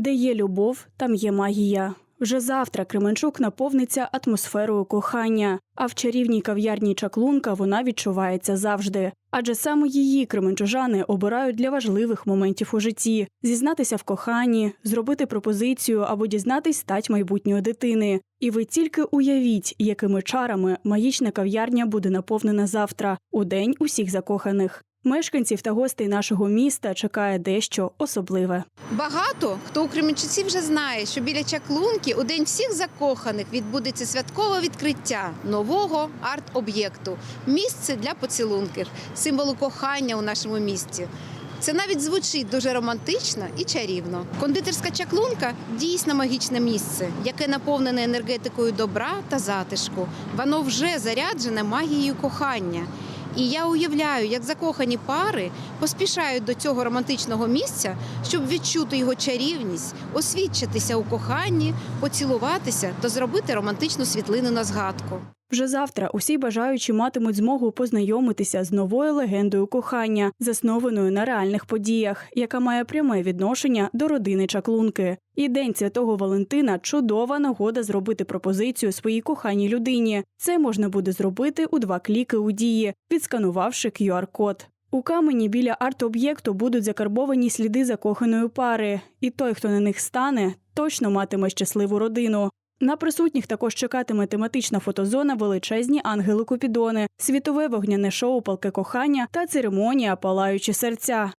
Де є любов, там є магія. Вже завтра Кременчук наповниться атмосферою кохання, а в чарівній кав'ярні чаклунка вона відчувається завжди. Адже саме її кременчужани обирають для важливих моментів у житті: зізнатися в коханні, зробити пропозицію або дізнатись стать майбутньої дитини. І ви тільки уявіть, якими чарами магічна кав'ярня буде наповнена завтра, у день усіх закоханих. Мешканців та гостей нашого міста чекає дещо особливе. Багато хто у Кременчуці вже знає, що біля чаклунки у день всіх закоханих відбудеться святкове відкриття нового арт-об'єкту місце для поцілунків, символу кохання у нашому місті. Це навіть звучить дуже романтично і чарівно. Кондитерська чаклунка дійсно магічне місце, яке наповнене енергетикою добра та затишку. Воно вже заряджене магією кохання. І я уявляю, як закохані пари поспішають до цього романтичного місця, щоб відчути його чарівність, освідчитися у коханні, поцілуватися та зробити романтичну світлину на згадку. Вже завтра усі бажаючі матимуть змогу познайомитися з новою легендою кохання, заснованою на реальних подіях, яка має пряме відношення до родини чаклунки. І День Святого Валентина чудова нагода зробити пропозицію своїй коханій людині. Це можна буде зробити у два кліки у дії, відсканувавши QR-код. У камені біля арт-об'єкту будуть закарбовані сліди закоханої пари, і той, хто на них стане, точно матиме щасливу родину. На присутніх також чекатиме тематична фотозона величезні ангели Купідони, світове вогняне шоу Палке кохання та церемонія Палаючі серця.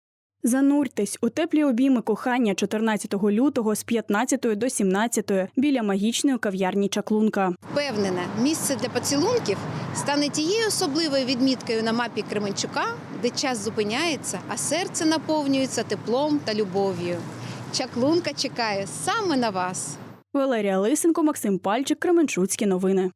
Зануртесь у теплі обійми кохання 14 лютого з 15 до 17 біля магічної кав'ярні Чаклунка. Впевнена, місце для поцілунків стане тією особливою відміткою на мапі Кременчука, де час зупиняється, а серце наповнюється теплом та любов'ю. Чаклунка чекає саме на вас. Валерія Лисенко, Максим Пальчик, Кременчуцькі новини.